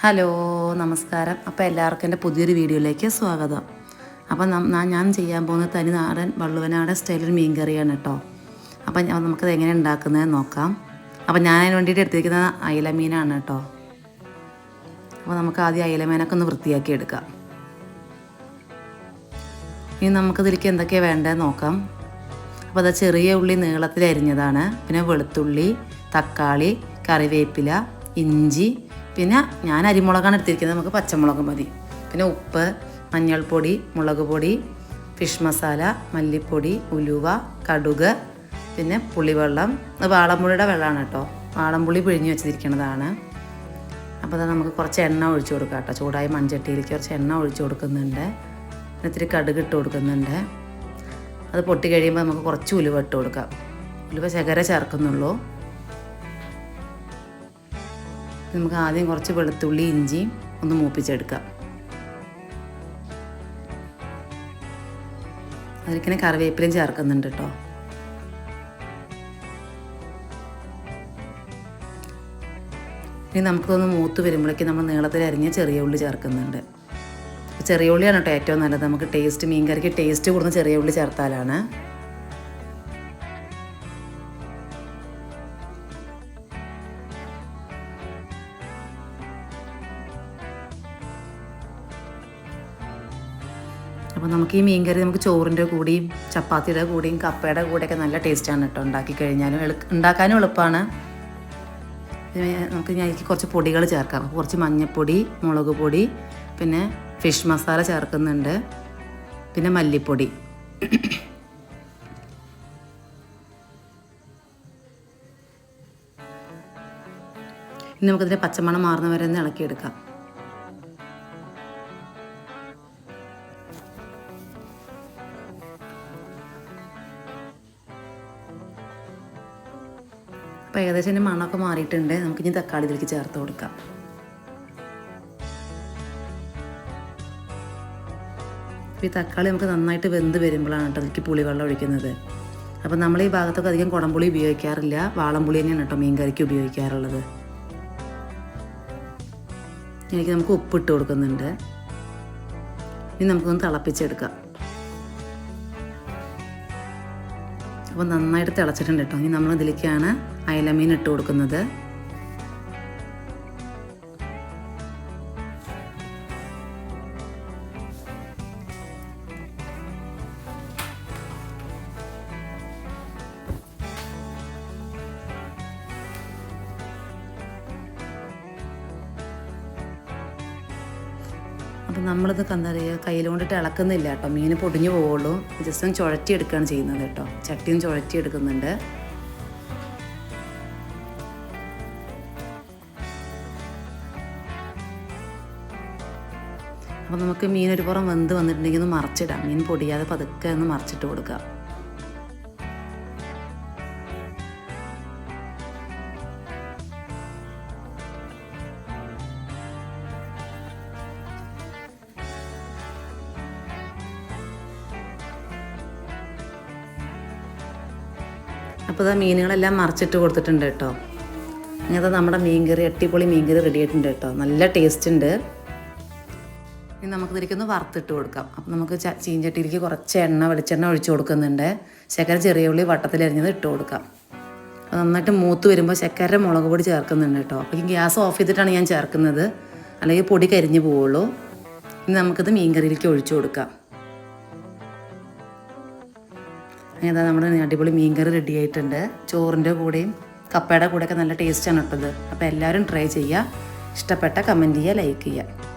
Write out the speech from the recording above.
Hello നമസ്കാരം. അപ്പോൾ എല്ലാവർക്കും എന്റെ പുതിയൊരു വീഡിയോയിലേക്ക് സ്വാഗതം. അപ്പം നം- ഞാൻ- ചെയ്യാൻ പോകുന്ന തനി നാടൻ വള്ളുവനാടൻ സ്റ്റൈലിൽ മീൻ കറിയാണ് കേട്ടോ. അപ്പം നമുക്ക് നമുക്കത് എങ്ങനെ ഉണ്ടാക്കുന്നത് നോക്കാം. അപ്പം ഞാൻ അതിന് വേണ്ടിയിട്ട് എടുത്തിരിക്കുന്നത് അയില മീനാണ് കേട്ടോ. അപ്പോൾ നമുക്ക് ആദ്യം അയില മീനൊക്കെ ഒന്ന് വൃത്തിയാക്കി എടുക്കാം. ഇനി നമുക്കിതിലേക്ക് എന്തൊക്കെയാണ് വേണ്ടത് നോക്കാം. അപ്പോൾ അത് ചെറിയ ഉള്ളി നീളത്തിൽ അരിഞ്ഞതാണ്. പിന്നെ വെളുത്തുള്ളി തക്കാളി കറിവേപ്പില ഇഞ്ചി പിന്നെ ഞാൻ അരിമുളകാണ് എടുത്തിരിക്കുന്നത്. നമുക്ക് പച്ചമുളക് മതി. പിന്നെ ഉപ്പ് മഞ്ഞൾപ്പൊടി മുളക് പൊടി ഫിഷ് മസാല മല്ലിപ്പൊടി ഉലുവ കടുക് പിന്നെ പുളിവെള്ളം. വാളമ്പുളിയുടെ വെള്ളമാണ് കേട്ടോ. വാളമ്പുളി പിഴിഞ്ഞ് വെച്ചിരിക്കുന്നതാണ്. അപ്പോൾ അത് നമുക്ക് കുറച്ച് എണ്ണ ഒഴിച്ചു കൊടുക്കാം കേട്ടോ. ചൂടായ മൺചട്ടിയിലേക്ക് കുറച്ച് എണ്ണ ഒഴിച്ചു കൊടുക്കുന്നുണ്ട്. ഇത്തിരി കടുക് ഇട്ട് കൊടുക്കുന്നുണ്ട്. അത് പൊട്ടി കഴിയുമ്പോൾ നമുക്ക് കുറച്ച് ഉലുവ ഇട്ട് കൊടുക്കാം. ഉലുവ ശകര ചേർക്കുന്നുള്ളൂ. നമുക്ക് ആദ്യം കുറച്ച് വെളുത്തുള്ളി ഇഞ്ചിയും ഒന്ന് മൂപ്പിച്ചെടുക്കാം. അതിലേക്കിനെ കറിവേപ്പിലയും ചേർക്കുന്നുണ്ട് കേട്ടോ ഇനി നമുക്കൊന്ന് മൂത്ത് വരുമ്പോഴേക്കും നമ്മൾ നീളത്തിൽ അരിഞ്ഞ ചെറിയ ഉള്ളി ചേർക്കുന്നുണ്ട്. ചെറിയ ഉള്ളിയാണ് കേട്ടോ ഏറ്റവും നല്ലത്. നമുക്ക് ടേസ്റ്റ് മീൻ കറിക്ക് ടേസ്റ്റ് കൂടുന്ന ചെറിയ ഉള്ളി ചേർത്താലാണ്. അപ്പോൾ നമുക്ക് ഈ മീൻ കറി നമുക്ക് ചോറിന്റെ കൂടിയും ചപ്പാത്തിയുടെ കൂടിയും കപ്പയുടെ കൂടെയൊക്കെ നല്ല ടേസ്റ്റാണ് കേട്ടോ. ഉണ്ടാക്കി കഴിഞ്ഞാലും എളു ഉണ്ടാക്കാനും എളുപ്പമാണ്. നമുക്ക് ഞാൻ കുറച്ച് പൊടികൾ ചേർക്കാം. കുറച്ച് മഞ്ഞൾപ്പൊടി മുളക് പൊടി പിന്നെ ഫിഷ് മസാല ചേർക്കുന്നുണ്ട്. പിന്നെ മല്ലിപ്പൊടി. ഇനി നമുക്കിതിന്റെ പച്ചമണം മാറുന്ന വരെ ഒന്ന് ഇളക്കിയെടുക്കാം. അപ്പോൾ ഏകദേശം എന്റെ മണമൊക്കെ മാറിയിട്ടുണ്ട്. നമുക്കിനി തക്കാളി ഇതിലേക്ക് ചേർത്ത് കൊടുക്കാം. ഈ തക്കാളി നമുക്ക് നന്നായിട്ട് വെന്ത് വരുമ്പോഴാണ് കേട്ടോ അതിലേക്ക് പുളിവെള്ളം ഒഴിക്കുന്നത്. അപ്പോൾ നമ്മൾ ഈ ഭാഗത്തൊക്കെ അധികം കുടംപുളി ഉപയോഗിക്കാറില്ല. വാളംപുളി തന്നെയാണ് കേട്ടോ മീൻ കറിക്ക് ഉപയോഗിക്കാറുള്ളത്. എനിക്ക് നമുക്ക് ഉപ്പിട്ട് കൊടുക്കുന്നുണ്ട്. ഇനി നമുക്കൊന്ന് തിളപ്പിച്ചെടുക്കാം. അപ്പോൾ നന്നായിട്ട് തിളച്ചിട്ടുണ്ട് കേട്ടോ. ഇനി നമ്മൾ ഇതിലേക്കാണ് അയലമീൻ ഇട്ട് കൊടുക്കുന്നത്. അപ്പം നമ്മളിത് എന്താ പറയുക കയ്യിൽ കൊണ്ടിട്ട് ഇളക്കുന്നില്ല കേട്ടോ. മീൻ പൊടിഞ്ഞു പോവുള്ളൂ. ജസ്റ്റ് ഒന്ന് ചുഴറ്റി എടുക്കുകയാണ് ചെയ്യുന്നത് കേട്ടോ. ചട്ടിയും ചുഴറ്റി എടുക്കുന്നുണ്ട് അപ്പോൾ നമുക്ക് മീൻ ഒരു പുറം വെന്ത് വന്നിട്ടുണ്ടെങ്കിൽ ഒന്ന് മറിച്ചിടാം. മീൻ പൊടിയാതെ പതുക്കെ ഒന്ന് മറിച്ചിട്ട് കൊടുക്കാം. അപ്പോൾ ഇതാ മീനുകളെല്ലാം മറിച്ചിട്ട് കൊടുത്തിട്ടുണ്ട് കേട്ടോ. അങ്ങനത്തെ നമ്മുടെ മീൻകറി അട്ടിപ്പൊളി മീൻകറി റെഡി ആയിട്ടുണ്ട് കേട്ടോ. നല്ല ടേസ്റ്റ് ഉണ്ട്. ഇനി നമുക്ക് ഇതിലേക്കൊന്ന് വറുത്തിട്ട് കൊടുക്കാം. അപ്പം നമുക്ക് ചീഞ്ചട്ടിയിലേക്ക് കുറച്ച് എണ്ണ വെളിച്ചെണ്ണ ഒഴിച്ചു കൊടുക്കുന്നുണ്ട്. ശക്കര ചെറിയ ഉള്ളി വട്ടത്തിലരിഞ്ഞത് ഇട്ട് കൊടുക്കാം. അപ്പോൾ നന്നായിട്ട് മൂത്ത് വരുമ്പോൾ ശക്കര മുളക് പൊടി ചേർക്കുന്നുണ്ട് കേട്ടോ. അപ്പോൾ ഗ്യാസ് ഓഫ് ചെയ്തിട്ടാണ് ഞാൻ ചേർക്കുന്നത്. അല്ലെങ്കിൽ പൊടി കരിഞ്ഞു പോവുള്ളൂ. ഇനി നമുക്കിത് മീൻകറിയിലേക്ക് ഒഴിച്ചു കൊടുക്കാം. അങ്ങനെ നമ്മുടെ അടിപൊളി മീൻകറി റെഡി ആയിട്ടുണ്ട്. ചോറിന്റെ കൂടെയും കപ്പയുടെ കൂടെയൊക്കെ നല്ല ടേസ്റ്റാണ് ഇട്ടത് അപ്പോൾ എല്ലാവരും ട്രൈ ചെയ്യുക. ഇഷ്ടപ്പെട്ട കമന്റ് ചെയ്യുക ലൈക്ക് ചെയ്യുക.